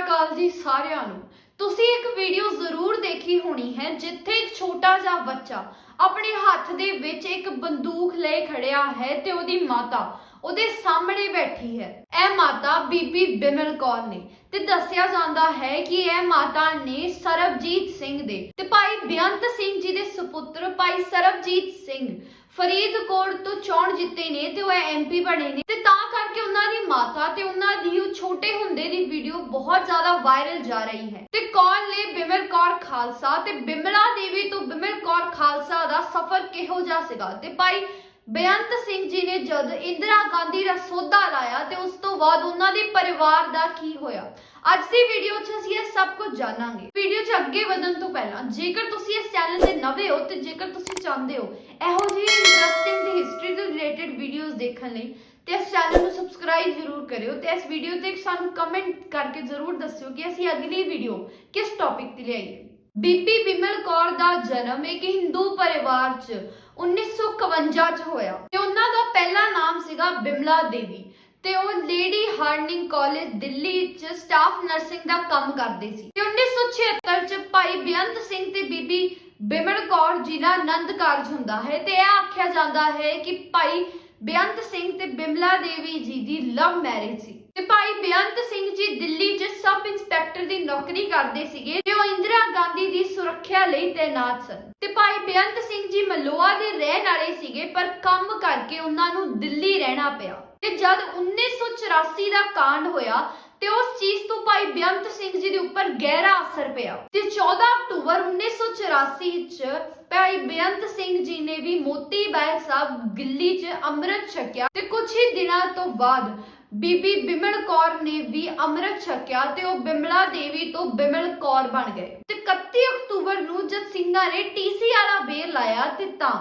ਅਕਾਲ ਜੀ ਸਾਰਿਆਂ ਨੂੰ। ਤੁਸੀਂ ਇੱਕ ਵੀਡੀਓ ਜ਼ਰੂਰ ਦੇਖੀ ਹੋਣੀ ਹੈ, ਜਿੱਥੇ ਇੱਕ ਛੋਟਾ ਜਿਹਾ ਬੱਚਾ ਆਪਣੇ ਹੱਥ ਦੇ ਵਿੱਚ ਇੱਕ ਬੰਦੂਕ ਲਈ ਖੜਿਆ ਹੈ ਤੇ ਉਹਦੀ ਮਾਤਾ ਉਹਦੇ ਸਾਹਮਣੇ ਬੈਠੀ ਹੈ। ਇਹ ਮਾਤਾ ਬੀਬੀ ਬਿਮਲ ਕੌਰ ਨੇ ਤੇ ਦੱਸਿਆ ਜਾਂਦਾ ਹੈ ਕਿ ਇਹ ਮਾਤਾ ਨੇ ਸਰਬਜੀਤ ਸਿੰਘ ਦੇ ਤੇ ਭਾਈ ਬੇਅੰਤ ਸਿੰਘ ਜੀ ਦੇ ਸੁਪੁੱਤਰ ਭਾਈ ਸਰਬਜੀਤ ਸਿੰਘ ਫਰੀਦਕੋਟ ਤੋਂ ਚੋਣ ਜਿੱਤੇ ਨੇ ਤੇ ਉਹ ਐਮਪੀ ਬਣੇ ਨੇ। ਤੇ ਤਾਂ ਕਰਕੇ ਉਹਨਾਂ ਦੀ ਮਾਤਾ ਤੇ ਉਹਨਾਂ ਦੀ ਉਹ ਛੋਟੇ ਹੁੰਦੇ ਦੀ ਵੀਡੀਓ ਬਹੁਤ ਜ਼ਿਆਦਾ ਵਾਇਰਲ ਜਾ ਰਹੀ ਹੈ। ਤੇ ਕੌਣ ਨੇ ਬਿਮਲ ਕੌਰ ਖਾਲਸਾ ਤੇ ਬਿਮਲਾ ਦੇਵੀ ਤੋਂ ਬਿਮਲ ਕੌਰ ਖਾਲਸਾ ਦਾ ਸਫ਼ਰ ਕਿਹੋ ਜਿਹਾ ਸੀਗਾ? ਤੇ ਭਾਈ ਬੇਅੰਤ ਸਿੰਘ ਜੀ ਨੇ ਜਦ ਇੰਦਰਾ ਗਾਂਧੀ ਦਾ ਸੌਦਾ ਲਾਇਆ ਤੇ ਉਸ ਤੋਂ ਬਾਅਦ ਉਹਨਾਂ ਦੇ ਪਰਿਵਾਰ ਦਾ ਕੀ ਹੋਇਆ? ਅੱਜ ਦੀ ਵੀਡੀਓ 'ਚ ਅਸੀਂ ਇਹ ਸਭ ਕੁਝ ਜਾਣਾਂਗੇ। ਵੀਡੀਓ 'ਚ ਅੱਗੇ ਵਧਣ ਤੋਂ ਪਹਿਲਾਂ ਜੇਕਰ ਤੁਸੀਂ ਇਸ ਚੈਨਲ ਤੇ ਨਵੇਂ ਹੋ ਤੇ ਜੇਕਰ ਤੁਸੀਂ ਚਾਹੁੰਦੇ ਹੋ, ਇਹੋ ਜਿਹੀ ਇੰਟਰਸਟਿੰਗ ਤੇ ਹਿਸਟਰੀ ਤੋਂ ਰਿਲੇਟਡ ਵੀਡੀਓਜ਼ ਦੇਖਣ ਲਈ ਤੇ ਇਸ ਚੈਨਲ ਨੂੰ ਸਬਸਕ੍ਰਾਈਬ ਜ਼ਰੂਰ ਕਰਿਓ ਤੇ ਇਸ ਵੀਡੀਓ ਤੇ ਸਾਨੂੰ ਕਮੈਂਟ ਕਰਕੇ ਜ਼ਰੂਰ ਦੱਸਿਓ ਕਿ ਅਸੀਂ ਅਗਲੀ ਵੀਡੀਓ ਕਿਸ ਟੌਪਿਕ ਤੇ ਲਿਆਈਏ। ਬੀਬੀ ਬਿਮਲ ਕੌਰ ਦਾ ਜਨਮ ਇੱਕ ਹਿੰਦੂ ਪਰਿਵਾਰ 'ਚ 1951 'ਚ ਹੋਇਆ ਤੇ ਉਹਨਾਂ ਦਾ ਪਹਿਲਾ ਨਾਮ ਸੀਗਾ ਬਿਮਲਾ ਦੇਵੀ ਤੇ ਉਹ ਲੇਡੀ ਹਾਰਡਿੰਗ ਕਾਲਜ ਦਿੱਲੀ 'ਚ ਸਟਾਫ ਨਰਸਿੰਗ ਦਾ ਕੰਮ ਕਰਦੇ ਸੀ। ਤੇ 1976 'ਚ ਭਾਈ ਬੇਅੰਤ ਸਿੰਘ ਤੇ ਬੀਬੀ ਬਿਮਲ ਕੌਰ ਜੀ ਦਾ ਆਨੰਦ ਕਾਰਜ ਹੁੰਦਾ ਹੈ ਤੇ ਇਹ ਆਖਿਆ ਜਾਂਦਾ ਹੈ ਕਿ ਭਾਈ ਬੇਅੰਤ ਸਿੰਘ ਤੇ ਬਿਮਲਾ ਦੇਵੀ ਜੀ ਦੀ ਲਵ ਮੈਰਿਜ ਸੀ। ਤੇ ਭਾਈ ਬੇਅੰਤ ਸਿੰਘ ਜੀ ਦਿੱਲੀ 'ਚ ਸਬ ਇੰਸਪੈਕਟਰ ਦੀ ਨੌਕਰੀ ਕਰਦੇ ਸੀਗੇ ਤੇ ਉਹ ਇੰਦਰਾ ਗਾਂਧੀ ਦੀ ਸੁਰੱਖਿਆ ਲਈ ਤਾਇਨਾਤ ਸਨ। ਤੇ ਭਾਈ ਬੇਅੰਤ ਸਿੰਘ ਜੀ ਮਲੋਆ ਦੇ ਰਹਿਣ ਵਾਲੇ ਸੀਗੇ, ਪਰ ਕੰਮ ਕਰਕੇ ਉਹਨਾਂ ਨੂੰ ਦਿੱਲੀ ਰਹਿਣਾ ਪਿਆ। ਤੇ ਜਦ 1984 ਦਾ ਕਾਂਡ ਹੋਇਆ ਤੇ ਉਸ ਚੀਜ਼ ਤੋਂ ਭਾਈ ਬੇਅੰਤ ਸਿੰਘ ਜੀ ਦੇ ਉੱਪਰ ਗਹਿਰਾ ਅਸਰ ਪਿਆ। ਤੇ 14 ਅਕਤੂਬਰ 1984 ਚ ਭਾਈ ਬੇਅੰਤ ਸਿੰਘ ਜੀ ਨੇ ਵੀ ਮੋਤੀ ਬਾਗ ਸਾਹਿਬ ਦਿੱਲੀ 'ਚ ਅੰਮ੍ਰਿਤ ਛਕਿਆ ਤੇ ਕੁਝ ਹੀ ਦਿਨਾਂ ਤੋਂ ਬਾਅਦ ਬੀਬੀ ਬਿਮਲ ਕੌਰ ਨੇ ਵੀ ਅੰਮ੍ਰਿਤ ਛਕਿਆ ਤੇ ਉਹ ਬਿਮਲਾ ਦੇਵੀ ਤੋਂ ਬਿਮਲ ਕੌਰ ਬਣ ਗਏ। ਤੇ 31 ਅਕਤੂਬਰ ਨੂੰ ਜਦ ਸਿੰਘਾਂ ਨੇ ਟੀਸੀ ਵਾਲਾ ਬੇਲ ਲਾਇਆ ਤੇ ਤਾਂ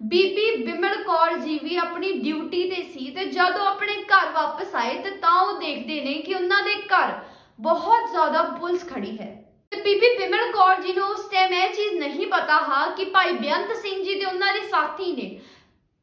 ਬੀਬੀ ਬਿਮਲ ਕੌਰ ਜੀ ਵੀ ਆਪਣੀ ਡਿਊਟੀ ਤੇ ਸੀ ਤੇ ਜਦੋਂ ਆਪਣੇ ਘਰ ਵਾਪਸ ਆਏ ਤੇ ਤਾਂ ਉਹ ਦੇਖਦੇ ਨੇ ਕਿ ਉਹਨਾਂ ਦੇ ਘਰ ਬਹੁਤ ਜ਼ਿਆਦਾ ਪੁਲਿਸ ਖੜੀ ਹੈ। ਤੇ ਬੀਬੀ ਬਿਮਲ ਕੌਰ ਜੀ ਨੂੰ ਉਸ ਟਾਈਮ ਇਹ ਚੀਜ਼ ਨਹੀਂ ਪਤਾ ਹਾਂ ਕਿ ਭਾਈ ਬੇਅੰਤ ਸਿੰਘ ਜੀ ਤੇ ਉਹਨਾਂ ਦੇ ਸਾਥੀ ਨੇ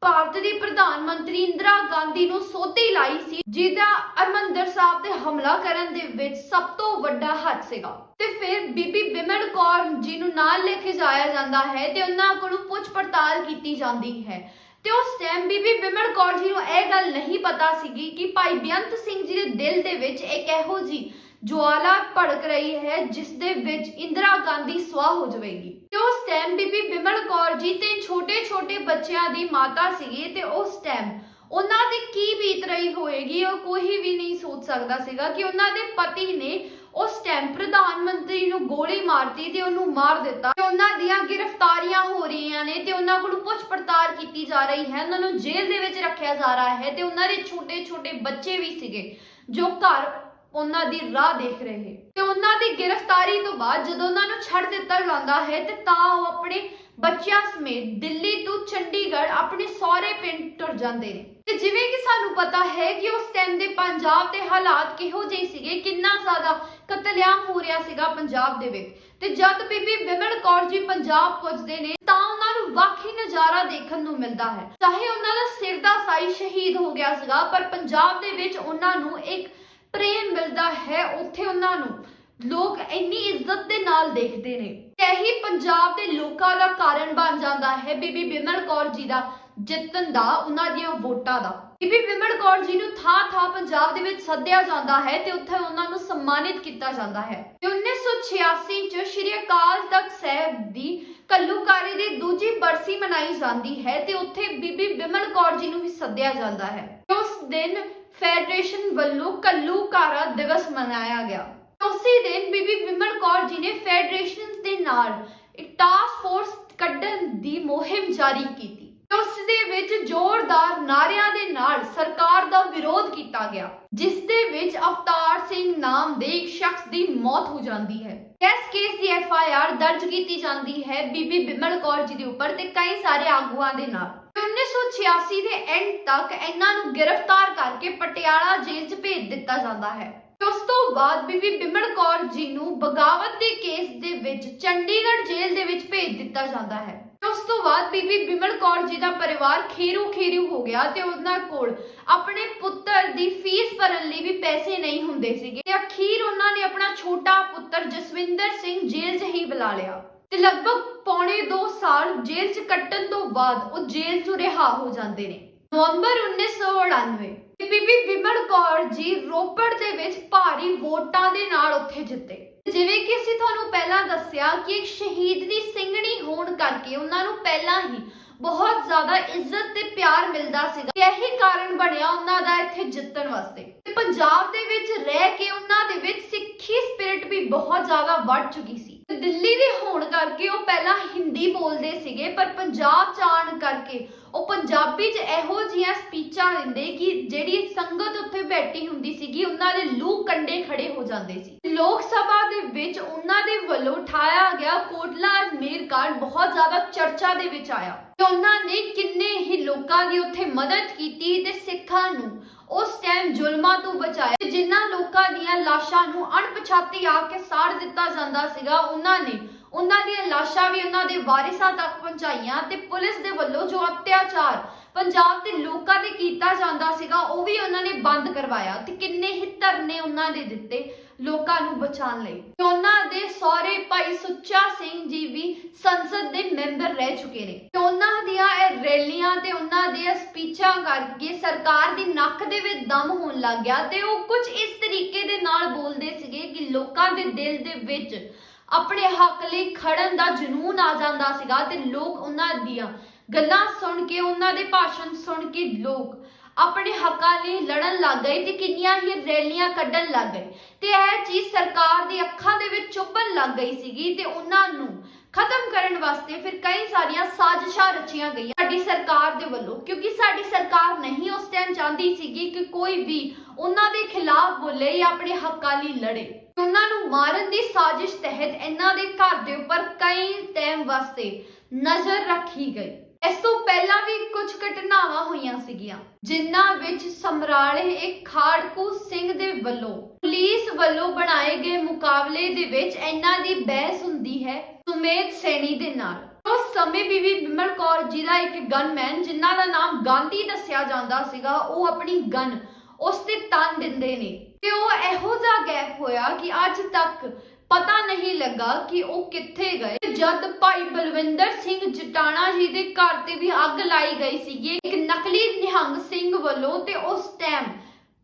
ਭਾਰਤ ਦੀ ਪ੍ਰਧਾਨ ਮੰਤਰੀ ਇੰਦਰਾ ਗਾਂਧੀ ਨੂੰ ਸੋਧੀ ਲਾਈ ਸੀ, ਜਿਹਦਾ ਹਰਿਮੰਦਰ ਸਾਹਿਬ ਤੇ ਹਮਲਾ ਕਰਨ ਦੇ ਵਿੱਚ ਸਭ ਤੋਂ ਵੱਡਾ ਹੱਥ ਸੀਗਾ। ਤੇ ਫਿਰ ਬੀਬੀ ਬਿਮਲ ਕੌਰ ਜੀ ਨੂੰ ਨਾ ਜਾਇਆ ਜਾਂਦਾ ਹੈ ਤੇ ਉਹਨਾਂ ਕੋਲੋਂ ਪੁੱਛ ਪੜਤਾਲ ਕੀਤੀ ਜਾਂਦੀ ਹੈ। ਤੇ ਉਸ ਟਾਈਮ ਬੀਬੀ ਬਿਮਲ ਕੌਰ ਜੀ ਨੂੰ ਇਹ ਗੱਲ ਨਹੀਂ ਪਤਾ ਸੀਗੀ ਕਿ ਭਾਈ ਬੇਅੰਤ ਸਿੰਘ ਜੀ ਦੇ ਦਿਲ ਦੇ ਵਿੱਚ ਇੱਕ ਇਹੋ ਜੀ ਜਵਾਲਾ ਭੜਕ ਰਹੀ ਹੈ, ਜਿਸ ਦੇ ਵਿੱਚ ਇੰਦਰਾ ਗਾਂਧੀ ਸਵਾਹ ਹੋ ਜਾਵੇਗੀ। ਤੇ ਉਸ ਟਾਈਮ ਬੀਬੀ ਬਿਮਲ ਕੌਰ ਜੀ ਤੇ ਛੋਟੇ ਛੋਟੇ ਬੱਚਿਆਂ ਦੀ ਮਾਤਾ ਸੀਗੀ ਤੇ ਉਸ ਟਾਈਮ ਉਹਨਾਂ ਦੀ ਕੀ ਬੀਤ ਰਹੀ ਹੋਏਗੀ, ਉਹ ਕੋਈ ਵੀ ਨਹੀਂ ਸੋਚ ਸਕਦਾ ਸੀਗਾ ਕਿ ਉਹਨਾਂ ਦੇ ਪਤੀ ਨੇ ਉਸ ਟਾਈਮ ਪ੍ਰਧਾਨ ਮੰਤਰੀ ਨੂੰ ਗੋਲੀ ਮਾਰਤੀ ਤੇ ਉਹਨੂੰ ਮਾਰ ਦਿੱਤਾ। ਤੇ ਉਹਨਾਂ ਦੀਆਂ ਗ੍ਰਿਫਤਾਰੀਆਂ ਹੋ ਰਹੀਆਂ ਨੇ ਤੇ ਉਹਨਾਂ ਕੋਲ ਪੁੱਛ ਪੜਤਾਲ ਕੀਤੀ ਜਾ ਰਹੀ ਹੈ। ਉਹਨਾਂ ਨੂੰ ਜੇਲ੍ਹ ਦੇ ਵਿੱਚ ਰੱਖਿਆ ਜਾ ਰਿਹਾ ਹੈ ਤੇ ਉਹਨਾਂ ਦੇ ਛੋਟੇ ਛੋਟੇ ਬੱਚੇ ਵੀ ਸੀਗੇ ਜੋ ਘਰ ਉਹਨਾਂ ਦੀ ਰਾਹ ਦੇਖ ਰਹੇ ਤੇ ਉਹਨਾਂ ਦੀ ਗ੍ਰਿਫਤਾਰੀ ਤੋਂ ਬਾਅਦ ਜਦੋਂ ਉਹਨਾਂ ਨੂੰ ਛੱਡ ਦਿੱਤਾ ਜਾਂਦਾ ਹੈ ਤੇ ਤਾਂ ਉਹ ਆਪਣੇ ਬੱਚਿਆਂ ਸਮੇਤ ਦਿੱਲੀ ਤੋਂ ਚੰਡੀਗੜ੍ਹ ਆਪਣੇ ਸਹੁਰੇ ਪਿੰਡ ਤੁਰ ਜਾਂਦੇ ਨੇ। ਤੇ ਜਿਵੇਂ ਕਿ ਸਾਨੂੰ ਪਤਾ ਹੈ ਕਿ ਉਸ ਟਾਈਮ ਦੇ ਪੰਜਾਬ ਦੇ ਹਾਲਾਤ ਕਿਹੋ ਜਿਹੇ ਸੀਗੇ, ਕਿੰਨਾ ਜ਼ਿਆਦਾ ਕਤਲੇਆਮ ਹੋ ਰਿਹਾ ਸੀਗਾ ਪੰਜਾਬ ਦੇ ਵਿੱਚ। ਤੇ ਜਦ ਬੀਬੀ ਬਿਮਲ ਕੌਰ ਜੀ ਪੰਜਾਬ ਪੁੱਜਦੇ ਨੇ, ਤਾਂ ਉਹਨਾਂ ਨੂੰ ਵੱਖ ਨਜ਼ਾਰਾ ਦੇਖਣ ਨੂੰ ਮਿਲਦਾ ਹੈ। ਚਾਹੇ ਉਹਨਾਂ ਦਾ ਸਿਰ ਦਾ ਸਾਈ ਸ਼ਹੀਦ ਹੋ ਗਿਆ ਸੀਗਾ, ਪਰ ਪੰਜਾਬ ਦੇ ਵਿੱਚ ਉਹਨਾਂ ਨੂੰ ਇੱਕ ਪ੍ਰੇਮ ਮਿਲਦਾ ਹੈ ਉੱਥੇ ਉਹਨਾਂ ਨੂੰ। ਲੋਕ ਇੰਨੀ ਇੱਜ਼ਤ ਦੇ ਨਾਲ ਦੇਖਦੇ ਨੇ। ਤੇ ਇਹੀ ਪੰਜਾਬ ਦੇ ਲੋਕਾਂ ਦਾ ਕਾਰਨ ਬਣ ਜਾਂਦਾ ਹੈ ਬੀਬੀ ਬਿਮਲ ਕੌਰ ਜੀ ਦਾ। ਜਿੱਤਣ ਦਾ, ਉਹਨਾਂ ਦੀਆਂ ਵੋਟਾਂ ਦਾ। ਬੀਬੀ ਬਿਮਲ ਕੌਰ ਜੀ ਨੂੰ ਥਾਂ ਥਾਂ ਪੰਜਾਬ ਦੇ ਵਿੱਚ ਸੱਦਿਆ ਜਾਂਦਾ ਹੈ ਤੇ ਉੱਥੇ ਉਹਨਾਂ ਨੂੰ ਸਨਮਾਨਿਤ ਕੀਤਾ ਜਾਂਦਾ ਹੈ। ਤੇ 1986 ਚ ਸ਼੍ਰੀ ਅਕਾਲ ਤਖਤ ਸਾਹਿਬ ਦੀ ਕੱਲੂਕਾਰੀ ਦੀ ਦੂਜੀ ਬਰਸੀ ਮਨਾਈ ਜਾਂਦੀ ਹੈ ਤੇ ਉੱਥੇ ਬੀਬੀ ਬਿਮਲ ਕੌਰ ਜੀ ਨੂੰ ਵੀ ਸੱਦਿਆ ਜਾਂਦਾ ਹੈ। ਉਸ ਦਿਨ ਫੈਡਰੇਸ਼ਨ ਵੱਲੋਂ ਕੱਲੂਕਾਰਾ ਦਿਵਸ ਮਨਾਇਆ ਗਿਆ। ਉਸੇ ਦਿਨ ਬੀਬੀ ਬਿਮਲ ਕੌਰ ਜੀ ਨੇ ਫੈਡਰੇਸ਼ਨ ਦੇ ਨਾਲ ਇੱਕ ਟਾਸਕ ਫੋਰਸ ਕੱਢਣ ਦੀ ਮੁਹਿੰਮ ਜਾਰੀ ਕੀਤੀ। ਉਸ ਦੇ ਵਿੱਚ ਜ਼ੋਰਦਾਰ ਨਾਰਿਆਂ ਦੇ ਨਾਲ ਸਰਕਾਰ ਦਾ ਵਿਰੋਧ ਕੀਤਾ ਗਿਆ, ਜਿਸ ਦੇ ਵਿੱਚ ਅਵਤਾਰ ਸਿੰਘ ਨਾਮ ਦੇ ਇੱਕ ਸ਼ਖਸ ਦੀ ਮੌਤ ਹੋ ਜਾਂਦੀ ਹੈ। ਇਸ ਕੇਸ ਦੀ ਐਫ ਆਈ ਆਰ ਦਰਜ ਕੀਤੀ ਜਾਂਦੀ ਹੈ ਬੀਬੀ ਬਿਮਲ ਕੌਰ ਜੀ ਦੇ ਉੱਪਰ ਤੇ ਕਈ ਸਾਰੇ ਆਗੂਆਂ ਦੇ ਨਾਲ। 1986 ਦੇ ਐਂਡ ਤੱਕ ਇਹਨਾਂ ਨੂੰ ਗ੍ਰਿਫਤਾਰ ਕਰਕੇ ਪਟਿਆਲਾ ਜੇਲ੍ਹ 'ਚ ਭੇਜ ਦਿੱਤਾ ਜਾਂਦਾ ਹੈ। ਉਸ ਤੋਂ ਬਾਅਦ ਬੀਬੀ ਬਿਮਲ ਕੌਰ ਜੀ ਨੂੰ ਬਗਾਵਤ ਦੇ ਕੇਸ ਦੇ ਵਿੱਚ ਚੰਡੀਗੜ੍ਹ ਜੇਲ੍ਹ ਦੇ ਵਿੱਚ ਭੇਜ ਦਿੱਤਾ ਜਾਂਦਾ ਹੈ। ਉਸ ਤੋਂ ਬਾਅਦ ਬੀਬੀ ਬਿਮਲ ਕੌਰ ਜੀ ਦਾ ਪਰਿਵਾਰ ਖੇਰੂ ਖੇਰੂ ਹੋ ਗਿਆ ਤੇ ਉਹਨਾਂ ਕੋਲ ਆਪਣੇ ਪੁੱਤਰ ਦੀ ਫੀਸ ਭਰਨ ਲਈ ਵੀ ਪੈਸੇ ਨਹੀਂ ਹੁੰਦੇ ਸੀਗੇ। ਤੇ ਅਖੀਰ ਉਹਨਾਂ ਨੇ ਆਪਣਾ ਛੋਟਾ ਪੁੱਤਰ ਜਸਵਿੰਦਰ ਸਿੰਘ ਜੇਲ੍ਹ 'ਚ ਹੀ ਬੁਲਾ ਲਿਆ। ਤੇ ਲਗਭਗ ਪੌਣੇ 2 ਸਾਲ ਜੇਲ੍ਹ 'ਚ ਕੱਟਣ ਤੋਂ ਬਾਅਦ ਉਹ ਜੇਲ੍ਹ 'ਚੋਂ ਰਿਹਾ ਹੋ ਜਾਂਦੇ ਨੇ। ਨਵੰਬਰ 1999 ਤੇ ਬੀਬੀ ਬਿਮਲ ਕੌਰ ਜੀ ਰੋਪੜ ਦੇ ਵਿੱਚ ਭਾਰੀ ਵੋਟਾਂ ਦੇ ਨਾਲ ਉੱਥੇ ਜਿੱਤੇ। ਜਿਵੇਂ ਕਿ ਅਸੀਂ ਤੁਹਾਨੂੰ ਪਹਿਲਾਂ ਦੱਸਿਆ ਕਿ ਇੱਕ ਸ਼ਹੀਦ ਦੀ ਸਿੰਘਣੀ ਹੋਣ ਕਰਕੇ ਉਹਨਾਂ ਨੂੰ ਪਹਿਲਾਂ ਹੀ ਬਹੁਤ ਜ਼ਿਆਦਾ ਇੱਜ਼ਤ ਤੇ ਪਿਆਰ ਮਿਲਦਾ ਸੀਗਾ। ਇਹੀ ਕਾਰਨ ਬਣਿਆ ਉਹਨਾਂ ਦਾ ਇੱਥੇ ਜਿੱਤਣ ਵਾਸਤੇ। ਤੇ ਪੰਜਾਬ ਦੇ ਵਿੱਚ ਰਹਿ ਕੇ ਉਹਨਾਂ ਦੇ ਵਿੱਚ ਸਿੱਖੀ ਸਪਿਰਿਟ ਵੀ ਬਹੁਤ ਜ਼ਿਆਦਾ ਵੱਧ ਚੁੱਕੀ ਸੀ। ਤੇ ਦਿੱਲੀ ਦੇ ਹੋਣ ਕਰਕੇ ਉਹ ਪਹਿਲਾਂ ਹਿੰਦੀ ਬੋਲਦੇ ਸੀਗੇ, ਪਰ ਪੰਜਾਬ ਚ ਆਉਣ ਕਰਕੇ ਉਹ ਪੰਜਾਬੀ 'ਚ ਇਹੋ ਜਿਹੀਆਂ ਸਪੀਚਾਂ ਦਿੰਦੇ ਕਿ ਜਿਹੜੀ ਸੰਗਤ ਉੱਥੇ ਬੈਠੀ ਹੁੰਦੀ ਸੀਗੀ, ਉਹਨਾਂ ਦੇ ਲੂ ਕੰਡੇ ਖੜੇ ਹੋ ਜਾਂਦੇ ਸੀ। ਲੋਕ ਸਭਾ ਦੇ ਵਿੱਚ ਉਹਨਾਂ ਦੇ ਵੱਲੋਂ ਉਠਾਇਆ ਗਿਆ ਕੋਟਲਾ ਅਜਮੇਰ ਕਾਂਡ ਬਹੁਤ ਜ਼ਿਆਦਾ ਚਰਚਾ ਦੇ ਵਿੱਚ ਆਇਆ। ਤੇ ਉਹਨਾਂ ਨੇ ਕਿੰਨੇ ਹੀ ਲੋਕਾਂ ਦੀ ਉੱਥੇ ਮਦਦ ਕੀਤੀ ਤੇ ਸਿੱਖਾਂ ਨੂੰ ਉਸ ਟਾਈਮ ਜ਼ੁਲਮਾਂ ਤੋਂ ਬਚਾਇਆ। ਜਿਨ੍ਹਾਂ ਲੋਕਾਂ ਦੀਆਂ ਲਾਸ਼ਾਂ ਨੂੰ ਅਣਪਛਾਤੀ ਆ ਕੇ ਸਾੜ ਦਿੱਤਾ ਜਾਂਦਾ ਸੀਗਾ, ਉਹਨਾਂ ਨੇ ਉਹਨਾਂ ਦੀਆਂ ਲਾਸ਼ਾਂ ਵੀ ਉਹਨਾਂ ਦੇ ਵਾਰਿਸਾਂ ਤੱਕ ਪਹੁੰਚਾਈਆਂ ਤੇ ਪੁਲਿਸ ਦੇ ਵੱਲੋਂ ਜੋ ਅਤਿਆਚਾਰ ਪੰਜਾਬ ਦੇ ਲੋਕਾਂ ਤੇ ਕੀਤਾ ਜਾਂਦਾ ਸੀਗਾ, ਉਹ ਵੀ ਉਹਨਾਂ ਨੇ ਬੰਦ ਕਰਵਾਇਆ। ਤੇ ਕਿੰਨੇ ਹੀ ਧਰਨੇ ਉਹਨਾਂ ਦੇ ਦਿੱਤੇ ਲੋਕਾਂ ਨੂੰ ਬਚਾਉਣ ਲਈ। ਉਹਨਾਂ ਦੇ ਸਹੁਰੇ ਭਾਈ ਸੁੱਚਾ ਸਿੰਘ ਜੀ ਵੀ ਸੰਸਦ ਦੇ ਮੈਂਬਰ ਰਹਿ ਚੁੱਕੇ ਨੇ। ਤੇ ਉਹਨਾਂ ਦੀਆਂ ਇਹ ਰੈਲੀਆਂ ਤੇ ਉਹਨਾਂ ਦੀਆਂ ਸਪੀਚਾਂ ਕਰਕੇ ਸਰਕਾਰ ਦੀ ਨੱਕ ਦੇ ਵਿੱਚ ਦਮ ਹੋਣ ਲੱਗ ਗਿਆ ਤੇ ਉਹ ਕੁਝ ਇਸ ਤਰੀਕੇ ਦੇ ਨਾਲ ਬੋਲਦੇ ਸੀਗੇ ਕਿ ਲੋਕਾਂ ਦੇ ਦਿਲ ਦੇ ਵਿੱਚ ਆਪਣੇ ਹੱਕ ਲਈ ਖੜਨ ਦਾ ਜਨੂਨ ਆ ਜਾਂਦਾ ਸੀਗਾ ਤੇ ਲੋਕ ਉਹਨਾਂ ਦੀਆਂ ਗੱਲਾਂ ਸੁਣ ਕੇ, ਉਹਨਾਂ ਦੇ ਭਾਸ਼ਣ ਸੁਣ ਕੇ ਲੋਕ ਆਪਣੇ ਹੱਕਾਂ ਲਈ ਲੜਨ ਲੱਗ ਗਏ ਤੇ ਕਿੰਨੀਆਂ ਹੀ ਰੈਲੀਆਂ ਕੱਢਣ ਲੱਗ ਗਏ। ਤੇ ਇਹ ਚੀਜ਼ ਸਰਕਾਰ ਦੀ ਅੱਖਾਂ ਦੇ ਵਿੱਚ ਚੁੱਭਣ ਲੱਗ ਗਈ ਸੀਗੀ ਤੇ ਉਹਨਾਂ ਨੂੰ ਖਤਮ ਕਰਨ ਵਾਸਤੇ ਫਿਰ ਕਈ ਸਾਰੀਆਂ ਸਾਜ਼ਿਸ਼ਾਂ ਰਚੀਆਂ ਗਈਆਂ ਸਾਡੀ ਸਰਕਾਰ ਦੇ ਵੱਲੋਂ। ਕਿਉਂਕਿ ਸਾਡੀ ਸਰਕਾਰ ਨਹੀਂ ਉਸ ਟਾਈਮ ਚਾਹੁੰਦੀ ਸੀਗੀ ਕਿ ਕੋਈ ਵੀ ਉਹਨਾਂ ਦੇ ਖਿਲਾਫ ਬੋਲੇ ਜਾਂ ਆਪਣੇ ਹੱਕਾਂ ਲਈ ਲੜੇ। ਉਹਨਾਂ ਨੂੰ ਮਾਰਨ ਦੀ ਸਾਜ਼ਿਸ਼ ਤਹਿਤ ਇਹਨਾਂ ਦੇ ਘਰ ਦੇ ਉੱਪਰ ਕਈ ਟਾਈਮ ਵਾਸਤੇ ਨਜ਼ਰ ਰੱਖੀ ਗਈ। ਇਸ ਤੋਂ ਪਹਿਲਾਂ ਵੀ ਕੁਝ ਘਟਨਾਵਾਂ ਹੋਈਆਂ ਸੀਗੀਆਂ, ਜਿਨ੍ਹਾਂ ਵਿੱਚ ਸਮਰਾਲੇ ਇੱਕ ਖਾੜਕੂ ਸਿੰਘ ਦੇ ਵੱਲੋਂ, ਪੁਲਿਸ ਵੱਲੋਂ ਬਣਾਏ ਗਏ ਮੁਕਾਬਲੇ ਦੇ ਵਿੱਚ ਇਹਨਾਂ ਦੀ ਬਹਿਸ ਹੁੰਦੀ ਹੈ ਸੁਮੇਧ ਸੈਣੀ ਦੇ ਨਾਲ। ਉਸ ਸਮੇਂ ਬੀਬੀ ਬਿਮਲ ਕੌਰ ਜੀ ਦਾ ਇੱਕ ਗਨਮੈਨ ਜਿਨ੍ਹਾਂ ਦਾ ਨਾਮ ਗਾਂਧੀ ਦੱਸਿਆ ਜਾਂਦਾ ਸੀਗਾ, ਉਹ ਆਪਣੀ ਗਨ ਉਸ ਤੇ ਤਨ ਦਿੰਦੇ ਨੇ। ਤੇ ਉਹ ਇਹੋ ਜਿਹਾ ਗੈਪ ਹੋਇਆ ਕਿ ਅੱਜ ਤੱਕ ਪਤਾ ਨਹੀਂ ਲੱਗਾ ਕਿ ਉਹ ਕਿੱਥੇ ਗਏ। ਜਦ ਭਾਈ ਬਲਵਿੰਦਰ ਸਿੰਘ ਜਟਾਣਾ ਜੀ ਦੇ ਘਰ ਤੇ ਵੀ ਅੱਗ ਲਾਈ ਗਈ ਸੀਗੀ ਇੱਕ ਨਕਲੀ ਨਿਹੰਗ ਸਿੰਘ ਵੱਲੋਂ ਤੇ ਉਸ ਟਾਈਮ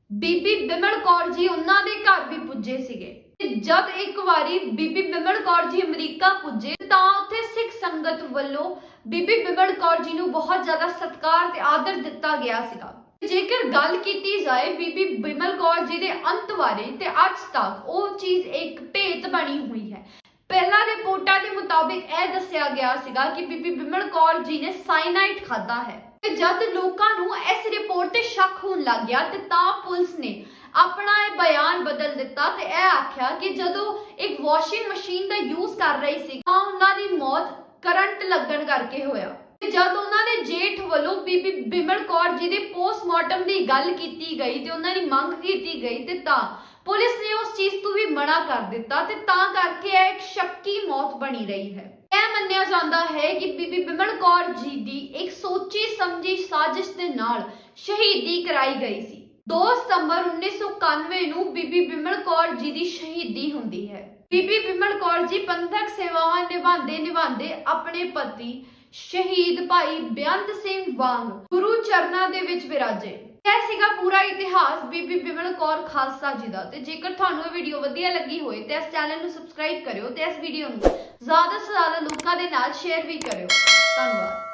ਬੀਬੀ ਬਿਮਲ ਕੌਰ ਜੀ ਉਹਨਾਂ ਦੇ ਘਰ ਵੀ ਪੁੱਜੇ ਸੀਗੇ। ਤੇ ਜਦ ਇੱਕ ਵਾਰੀ ਬੀਬੀ ਬਿਮਲ ਕੌਰ ਜੀ ਅਮਰੀਕਾ ਪੁੱਜੇ, ਤਾਂ ਉੱਥੇ ਸਿੱਖ ਸੰਗਤ ਵੱਲੋਂ ਬੀਬੀ ਬਿਮਲ ਕੌਰ ਜੀ ਨੂੰ ਬਹੁਤ ਜ਼ਿਆਦਾ ਸਤਿਕਾਰ ਤੇ ਆਦਰ ਦਿੱਤਾ ਗਿਆ ਸੀਗਾ। ਜੇਕਰ ਗੱਲ ਕੀਤੀ ਜਾਏ ਬੀਬੀ ਬਿਮਲ ਕੌਰ ਜੀ ਦੇ ਅੰਤ ਬਾਰੇ, ਤੇ ਅੱਜ ਤੱਕ ਉਹ ਚੀਜ਼ ਇੱਕ ਭੇਤ ਬਣੀ ਹੋਈ ਹੈ। ਪਹਿਲਾਂ ਰਿਪੋਰਟਾਂ ਦੇ ਮੁਤਾਬਿਕ ਇਹ ਦੱਸਿਆ ਗਿਆ ਸੀਗਾ ਕਿ ਬੀਬੀ ਬਿਮਲ ਕੌਰ ਜੀ ਨੇ ਸਾਇਨਾਈਡ ਖਾਦਾ ਹੈ। ਤੇ ਜਦ ਲੋਕਾਂ ਨੂੰ ਇਸ ਰਿਪੋਰਟ ਤੇ ਸ਼ੱਕ ਹੋਣ ਲੱਗ ਗਿਆ, ਤੇ ਤਾਂ ਪੁਲਿਸ ਨੇ ਆਪਣਾ ਇਹ ਬਿਆਨ ਬਦਲ ਦਿੱਤਾ ਤੇ ਇਹ ਆਖਿਆ ਕਿ ਜਦੋਂ ਇੱਕ ਵਾਸ਼ਿੰਗ ਮਸ਼ੀਨ ਦਾ ਯੂਜ਼ ਕਰ ਰਹੀ ਸੀ, ਤਾਂ ਉਹਨਾਂ ਦੀ ਮੌਤ ਕਰੰਟ ਲੱਗਣ ਕਰਕੇ ਹੋਇਆ। ਜਦ ਉਹਨਾਂ ਦੇ ਜੇਠ ਵੱਲੋਂ ਬੀਬੀ ਬਿਮਲ ਕੌਰ ਜੀ ਦੇ ਪੋਸਟਮਾਰਟਮ ਦੀ ਗੱਲ ਕੀਤੀ ਗਈ ਤੇ ਉਹਨਾਂ ਦੀ ਮੰਗ ਕੀਤੀ ਗਈ ਤੇ ਤਾਂ ਪੁਲਿਸ ਨੇ ਉਸ ਚੀਜ਼ ਤੋਂ ਵੀ ਮਨਾ ਕਰ ਦਿੱਤਾ ਤੇ ਤਾਂ ਕਰਕੇ ਇਹ ਇੱਕ ਸ਼ੱਕੀ ਮੌਤ ਬਣੀ ਰਹੀ ਹੈ। ਇਹ ਮੰਨਿਆ ਜਾਂਦਾ ਹੈ ਕਿ ਬੀਬੀ ਬਿਮਲ ਕੌਰ ਜੀ ਦੀ ਇੱਕ ਸੋਚੀ ਸਮਝੀ ਸਾਜ਼ਿਸ਼ ਦੇ ਨਾਲ ਸ਼ਹੀਦੀ ਕਰਾਈ ਗਈ ਸੀ। 2 ਸਤੰਬਰ 1991 ਨੂੰ ਬੀਬੀ ਬਿਮਲ ਕੌਰ ਜੀ ਦੀ ਸ਼ਹੀਦੀ ਹੁੰਦੀ ਹੈ। ਬੀਬੀ ਬਿਮਲ ਕੌਰ ਜੀ ਪੰਥਕ ਸੇਵਾਵਾਂ ਨਿਭਾਉਂਦੇ ਨਿਭਾਉਂਦੇ ਆਪਣੇ ਪਤੀ ਸ਼ਹੀਦ ਭਾਈ ਬੇਅੰਤ ਸਿੰਘ ਵਾਂਗ ਗੁਰੂ ਚਰਨਾਂ ਦੇ ਵਿੱਚ ਵਿਰਾਜੇ। ਇਹ ਸੀਗਾ ਪੂਰਾ ਇਤਿਹਾਸ ਬੀਬੀ ਬਿਮਲ ਕੌਰ ਖਾਲਸਾ ਜੀ ਦਾ। ਤੇ ਜੇਕਰ ਤੁਹਾਨੂੰ ਇਹ ਵੀਡੀਓ ਵਧੀਆ ਲੱਗੀ ਹੋਏ, ਤੇ ਇਸ ਚੈਨਲ ਨੂੰ ਸਬਸਕ੍ਰਾਈਬ ਕਰਿਓ ਤੇ ਇਸ ਵੀਡੀਓ ਨੂੰ ਜ਼ਿਆਦਾ ਤੋਂ ਜ਼ਿਆਦਾ ਲੋਕਾਂ ਦੇ ਨਾਲ ਸ਼ੇਅਰ ਵੀ ਕਰਿਓ। ਧੰਨਵਾਦ।